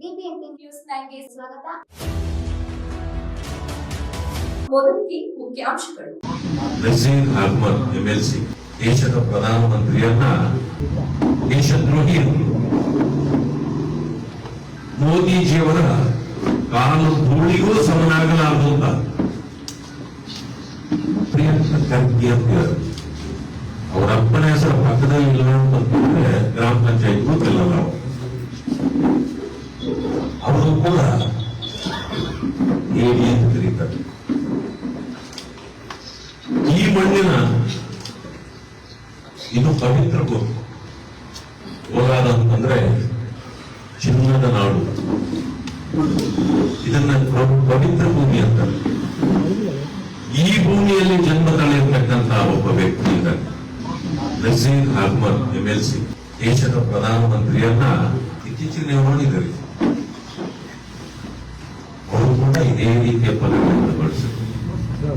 News ಸ್ವಾಗತ. ಮೊದಲಿಗೆ ಮುಖ್ಯಾಂಶಗಳು. ನಜೀರ್ ಅಹ್ಮದ್ ಎಂಎಲ್ಸಿ ದೇಶದ ಪ್ರಧಾನಮಂತ್ರಿಯನ್ನ ದೇಶದ್ರೋಹಿ ಮೋದಿಜಿಯವರ ಕಾಲು ಧೂಳಿಗೂ ಸಮನಾಗಲಾರದು ಅಂತ ಪ್ರಿಯಾಂಕ ಖರ್ಗೆ ಅಂತ. ಅವರ ಅಪ್ಪನ ಹೆಸರು ಪಕ್ಕದಲ್ಲಿ ಇಲ್ಲ ಅಂತಂದ್ರೆ ಗ್ರಾಮ ಪಂಚಾಯತ್ ಗೊತ್ತಿಲ್ಲ ನಾವು ಕೂಡ ಏಡಿ ಅಂತ ಕರೀತಾರೆ. ಈ ಮಣ್ಣಿನ ಇದು ಪವಿತ್ರ ಭೂಮಿ ಕೋಲಾರ ಅಂತಂದ್ರೆ ಚಿನ್ನದ ನಾಡು. ಇದನ್ನ ಪವಿತ್ರ ಭೂಮಿ ಅಂತ ಈ ಭೂಮಿಯಲ್ಲಿ ಜನ್ಮ ತಳೆಯಿರ್ತಕ್ಕಂತಹ ಒಬ್ಬ ವ್ಯಕ್ತಿ ಇದ್ದಾರೆ ನಜೀರ್ ಅಹ್ಮದ್ ಎಂಎಲ್ಸಿ ದೇಶದ ಪ್ರಧಾನಮಂತ್ರಿಯನ್ನ ಇತ್ತೀಚೆಗೆ ನೀವು ನೋಡಿದ್ದೀರಿ ಇದೇ ರೀತಿಯ ಪದಗಳನ್ನು ಬಳಸಿದ್ರು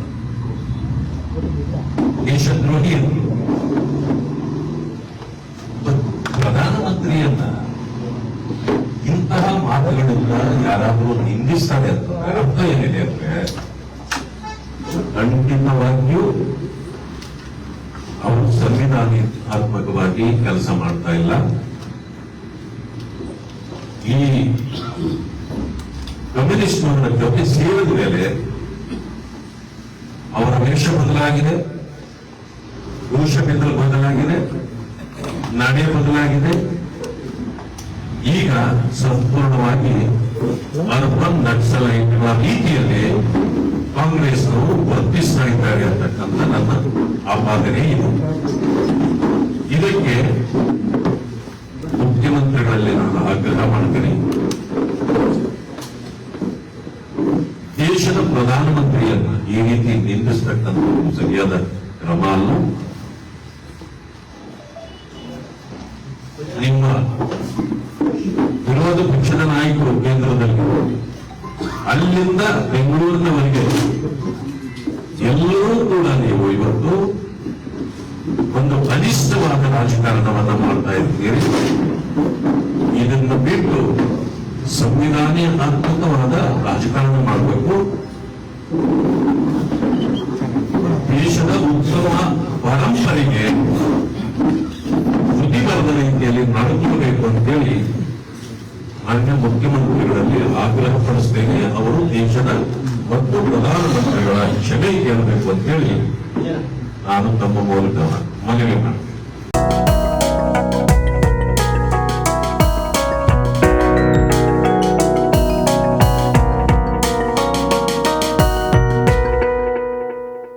ದೇಶದ್ರೋಹಿ ಎಂದು ಒಬ್ಬ ಪ್ರಧಾನಮಂತ್ರಿಯನ್ನ ಇಂತಹ ಮಾತುಗಳಿಂದ ಯಾರಾದರೂ ನಿಂದಿಸ್ತಾರೆ ಅಂತ ಅರ್ಥ ಏನಿದೆ ಅಂದ್ರೆ ಖಂಡಿತವಾಗಿಯೂ ಅವರು ಸಂವಿಧಾನಾತ್ಮಕವಾಗಿ ಕೆಲಸ ಮಾಡ್ತಾ ಇಲ್ಲ. ಈ ಕಮ್ಯುನಿಸ್ಟ್ನವರ ಜೊತೆ ಸೇರಿದ ಮೇಲೆ ಅವರ ವೇಷ ಬದಲಾಗಿದೆ ಭೂಷಣಗಳು ಬದಲಾಗಿದೆ ನಡೆ ಬದಲಾಗಿದೆ. ಈಗ ಸಂಪೂರ್ಣವಾಗಿ ಅರ್ಬನ್ ನಕ್ಸಲೈಟ್ಗಳ ರೀತಿಯಲ್ಲಿ ಕಾಂಗ್ರೆಸ್ನವರು ವರ್ತಿಸ್ತಾ ಇದ್ದಾರೆ ಅಂತಕ್ಕಂಥ ನನ್ನ ಆಪಾದನೆ ಇದೆ. ದೇಶದ ಪ್ರಧಾನಮಂತ್ರಿಯನ್ನ ಈ ರೀತಿ ನಿಂದಿಸ್ತಕ್ಕಂಥದ್ದು ಸರಿಯಾದ ಕ್ರಮ ಅಲ್ಲ ನಿಮ್ಮ ವಿರೋಧ ಪಕ್ಷದ ನಾಯಕರು ಕೇಂದ್ರದಲ್ಲಿ ಅಲ್ಲಿಂದ ಬೆಂಗಳೂರಿನವರೆಗೆ ಎಲ್ಲರೂ ಕೂಡ ನೀವು ಇವತ್ತು ಒಂದು ಅನಿಷ್ಟವಾದ ರಾಜಕಾರಣವನ್ನ ಮಾಡ್ತಾ ಇದ್ದೀರಿ. ಇದನ್ನು ಬಿಟ್ಟು ಸಂವಿಧಾನಾತ್ಮಕವಾದ ರಾಜಕಾರಣ ಪರಂಪರೆಗೆ ಬುದ್ಧಿ ಬರದ ರೀತಿಯಲ್ಲಿ ನಡೆದುಕೊಳ್ಬೇಕು ಅಂತೇಳಿ ಮಾನ್ಯ ಮುಖ್ಯಮಂತ್ರಿಗಳಲ್ಲಿ ಆಗ್ರಹ ಪಡಿಸ್ತೇನೆ. ಅವರು ದೇಶದ ಮತ್ತು ಪ್ರಧಾನಮಂತ್ರಿಗಳ ಕ್ಷಮೆ ಕೇಳಬೇಕು ಅಂತೇಳಿ ನಾನು ತಮ್ಮ ಮೂಲಕ ಮನವಿ ಮಾಡ್ತೇನೆ.